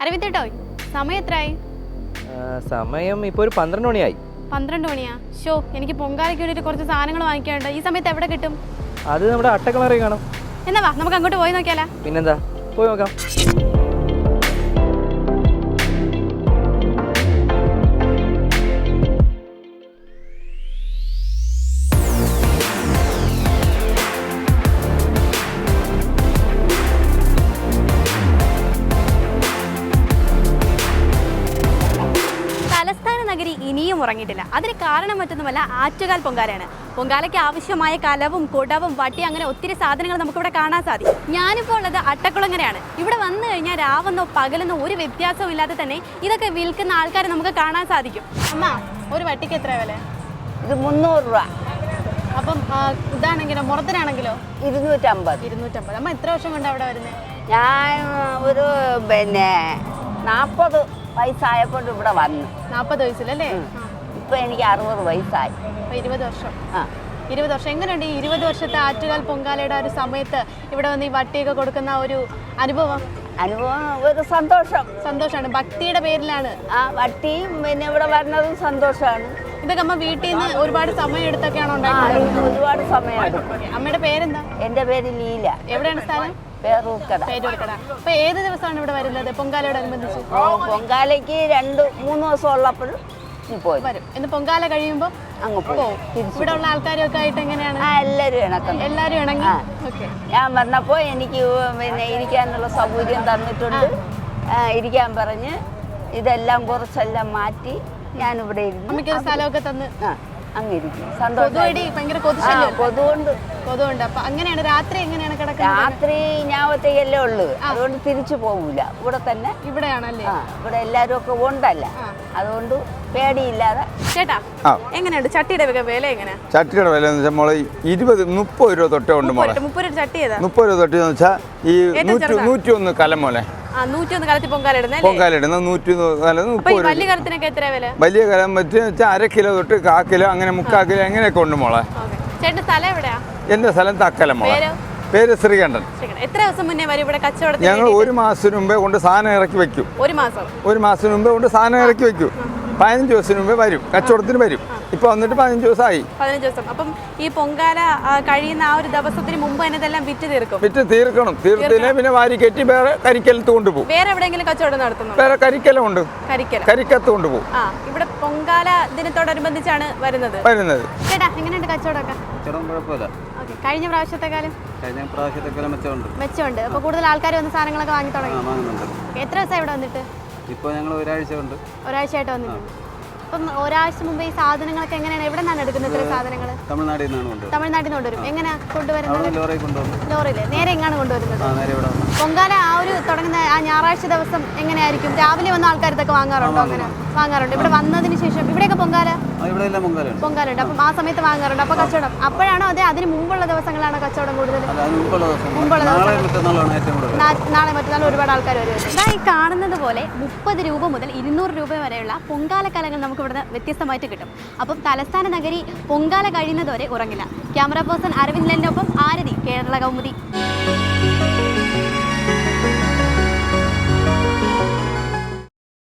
അരവിന്ദേട്ടോ സമയം എത്രയായി സമയം ഇപ്പോൾ ഒരു പന്ത്രണ്ട് മണിയായി. പന്ത്രണ്ട് മണിയാ? ഷോ എനിക്ക് പൊങ്കാലയ്ക്ക് വേണ്ടിയിട്ട് കുറച്ച് സാധനങ്ങൾ വാങ്ങിക്കാനുണ്ട്. ഈ സമയത്ത് എവിടെ കിട്ടും? അത് നമ്മുടെ അട്ടക്കളറി കാണും. എന്നാ വാ നമുക്ക് അങ്ങോട്ട് പോയി നോക്കിയാലോ. പിന്നെന്താ? പോയി നോക്കാം. ഉറങ്ങിയിട്ടില്ല. അതിന് കാരണം മറ്റൊന്നുമല്ല ആറ്റുകാൽ പൊങ്കാലയാണ്. പൊങ്കാലയ്ക്ക് ആവശ്യമായ കലവും കുടവും വട്ടി അങ്ങനെ ഒത്തിരി സാധനങ്ങൾ നമുക്കിവിടെ കാണാൻ സാധിക്കും. ഞാനിപ്പോൾ ഉള്ളത് അട്ടക്കുളങ്ങരയാണ് ഇവിടെ വന്നു കഴിഞ്ഞാൽ രാവെന്നോ പകലെന്നോ ഒരു വ്യത്യാസവും ഇല്ലാതെ തന്നെ ഇതൊക്കെ വിൽക്കുന്ന ആൾക്കാരെ നമുക്ക് കാണാൻ സാധിക്കും. അമ്മ ഒരു വട്ടിക്ക് എത്ര വില? ഇത് മുന്നൂറ് രൂപ. അപ്പം ഇതാണെങ്കിലോ മുറത്തിനാണെങ്കിലോ? ഇരുന്നൂറ്റമ്പത്. ഇരുന്നൂറ്റമ്പത്. അമ്മ എത്ര വർഷം കൊണ്ട് അവിടെ വരുന്നത് ഞാൻ ഒരു പിന്നെ നാൽപ്പത് വയസ്സായപ്പോൾ ഇവിടെ വന്നു. നാൽപ്പത് വയസ്സിലല്ലേ? ഇപ്പം എനിക്ക് അറുപത് വയസ്സായി. ഇരുപത് വർഷം. ആ. ഇരുപത് വർഷം. എങ്ങനെയുണ്ട് ഈ ഇരുപത് വർഷത്തെ ആറ്റുകാൽ പൊങ്കാലയുടെ ഒരു സമയത്ത് ഇവിടെ വന്ന് ഈ വട്ടിയൊക്കെ കൊടുക്കുന്ന ഒരു അനുഭവം? അനുഭവം ഒരു സന്തോഷം. സന്തോഷമാണ്. ഭക്തിയുടെ പേരിലാണ്. ആ വട്ടിയും പിന്നെ ഇവിടെ വരുന്നതും സന്തോഷമാണ്. ഇതൊക്കെ അമ്മ വീട്ടിൽ നിന്ന് ഒരുപാട് സമയം എടുത്തൊക്കെയാണോ ഉണ്ടാക്കുന്നത് ഒരുപാട് സമയം അമ്മയുടെ പേരെന്താ? എന്റെ പേര് ലീല. എവിടെയാണ് സ്ഥലം? പേരൂർക്കട. അപ്പൊ ഏത് ദിവസമാണ് ഇവിടെ വരുന്നത് പൊങ്കാലയോടനുബന്ധിച്ച് പൊങ്കാലയ്ക്ക് രണ്ട് മൂന്ന് ദിവസം ഉള്ളപ്പോൾ പോയി. വരും. ഇന്ന് പൊങ്കാല കഴിയുമ്പോൾ അങ്ങ് പോവും. ഇവിടെ ഉള്ള ആൾക്കാരൊക്കെ ആയിട്ട് എങ്ങനെയാണ്? ആ എല്ലാവരും എല്ലാരും ഇണങ്ങി? ആ. ഞാൻ വന്നപ്പോൾ എനിക്ക് പിന്നെ ഇരിക്കാനുള്ള സൗകര്യം തന്നിട്ടുണ്ട്. ആ, ഇരിക്കാൻ പറഞ്ഞ് ഇതെല്ലാം കുറച്ചെല്ലാം മാറ്റി ഞാനിവിടെ ഇരുന്നു. അമ്മയ്ക്കൊരു സ്ഥലമൊക്കെ തന്ന് ആ. അങ്ങിരിക്കും. സന്തോഷം കൊതുകൊണ്ട്. അപ്പൊ അങ്ങനെയാണ് രാത്രി എങ്ങനെയാണ് കിടക്കുന്നത്? രാത്രി ഞാവത്തേക്കല്ലേ ഉള്ളു. അതുകൊണ്ട് തിരിച്ചു പോകൂല. ഇവിടെ തന്നെ. ഇവിടെയാണല്ലേ? ഇവിടെ എല്ലാരും ഒക്കെ ഉണ്ടല്ല. അതുകൊണ്ട് പേടിയില്ലാതെ. ചേട്ടാ. എങ്ങനെയുണ്ട്? ചട്ടിയുടെ വില എങ്ങനെയാ ചട്ടിയുടെ വില എന്ന് വെച്ചാൽ മോളെ ഇരുപത് മുപ്പത് രൂപ തൊട്ടേ ഉണ്ട് മോളെ. മുപ്പത് രൂപ ചട്ടി ഏതാ? മുപ്പത് രൂപ തൊട്ടി എന്ന് വെച്ചാൽ ഈ നൂറ്റി? നൂറ്റി ഒന്ന് കലം മോളെ. പൊങ്കാല പൊങ്കാലിടുന്ന നൂറ്റി വലിയ കലത്തിനൊക്കെ എത്ര വില? വലിയ കലം വെച്ച് വെച്ചാൽ അര കിലോ തൊട്ട് കാ കിലോ അങ്ങനെ മുക്കാൽ കിലോ അങ്ങനെയൊക്കെ ഉണ്ട് മോളെ? ഓക്കെ. ചേട്ടന്റെ സ്ഥലം എവിടെയാ? എന്റെ സ്ഥലം തക്കലം മോളെ. പേര്? ശ്രീകണ്ഠൻ. എത്ര ദിവസം മുന്നേ വരും ഇവിടെ കച്ചവടം ഞങ്ങൾ ഒരു മാസത്തിന് മുമ്പേ കൊണ്ട് സാധനം ഇറക്കി വെക്കും. ഒരു മാസം. ഒരു മാസത്തിന് മുമ്പേ കൊണ്ട് സാധനം ഇറക്കി വെക്കും. പതിനഞ്ച് ദിവസത്തിന് മുമ്പേ വരും. കച്ചവടത്തിന് വരും. ഇപ്പൊ വന്നിട്ട് പതിനഞ്ച് ദിവസമായി പതിനഞ്ച് ദിവസം. അപ്പം ഈ പൊങ്കാല കഴിയുന്ന ആ ഒരു ദിവസത്തിന് മുമ്പ് തന്നെ ഇതെല്ലാം വിറ്റ് തീർക്കും. വിറ്റ് തീർക്കണം. തീർത്തില്ലേ പിന്നെ വാരി കെട്ടി വേറെ കരിക്കലത്ത് കൊണ്ടുപോകും. വേറെ എവിടെയെങ്കിലും കച്ചവടം നടത്തുന്നു വേറെ കരിക്കലമുണ്ട് കരിക്കല. കരിക്കത്ത് കൊണ്ടുപോകും. ആ ഇവിടെ പൊങ്കാല ദിനത്തോടനുബന്ധിച്ചാണ് വരുന്നത്. വരുന്നത്. ചേട്ടാ എങ്ങനെയുണ്ട് കച്ചവടമൊക്കെ? കച്ചവടം കുഴപ്പമില്ല. ഓക്കെ. കഴിഞ്ഞ പ്രാവശ്യത്തെക്കാലം കഴിഞ്ഞ പ്രാവശ്യത്തെക്കാലം മെച്ചമുണ്ട്. മെച്ചമുണ്ട്. അപ്പോൾ കൂടുതൽ ആൾക്കാർ വന്ന് സാധനങ്ങളൊക്കെ വാങ്ങി ആ തുടങ്ങി എത്ര ദിവസമായി ഇവിടെ വന്നിട്ട്? ഇപ്പോൾ ഞങ്ങൾ ഒരാഴ്ച കൊണ്ട് ഒരാഴ്ചയായിട്ട് വന്നിട്ടുണ്ട്. അപ്പം ഒരാഴ്ച മുമ്പ് ഈ സാധനങ്ങളൊക്കെ എങ്ങനെയാണ്? എവിടെ നിന്നാണ് എടുക്കുന്നത് ഇത്ര സാധനങ്ങൾ തമിഴ്നാട്ടിൽ നിന്നാണ് കൊണ്ടുവരുന്നത്. തമിഴ്നാട്ടിൽ നിന്ന് കൊണ്ടുവരും എങ്ങനെ കൊണ്ടുവരുന്നത്? ലോറി കൊണ്ടുവന്നു. ലോറിയിൽ നേരെ എങ്ങാണ് കൊണ്ടുവരുന്നത്? ആ നേരെ ഇവിടെ വന്നു. പൊങ്കാല ആ ഒരു തുടങ്ങുന്ന ആ ഞായറാഴ്ച ദിവസം എങ്ങനെയായിരിക്കും? രാവിലെ വന്ന ആൾക്കാർ ഇതൊക്കെ വാങ്ങാറുണ്ടോ അങ്ങനെ? വാങ്ങാറുണ്ട്. ഇവിടെ വന്നതിന് ശേഷം ഇവിടെയൊക്കെ പൊങ്കാല? പൊങ്കാലുണ്ട് അപ്പൊ ആ സമയത്ത് വാങ്ങാറുണ്ട്. അപ്പൊ കച്ചവടം. അപ്പോഴാണോ അതെ അതിന് മുമ്പുള്ള ദിവസങ്ങളാണ് കച്ചവടം കൂടുതൽ? മുമ്പുള്ള നാളെ മറ്റന്നാൾ ഒരുപാട് ആൾക്കാർ വരുന്നത് ഈ കാണുന്നത് പോലെ മുപ്പത് രൂപ മുതൽ ഇരുന്നൂറ് രൂപ വരെയുള്ള പൊങ്കാല കലങ്ങൾ നമുക്ക് ഇവിടെ വ്യത്യസ്തമായിട്ട് കിട്ടും. അപ്പം തലസ്ഥാന നഗരി പൊങ്കാല കഴിയുന്നതുവരെ ഉറങ്ങില്ല. ക്യാമറ പേഴ്സൺ അരവിന്ദ് ലെന്നൊപ്പം ആരതി കേരള കൗമുദി.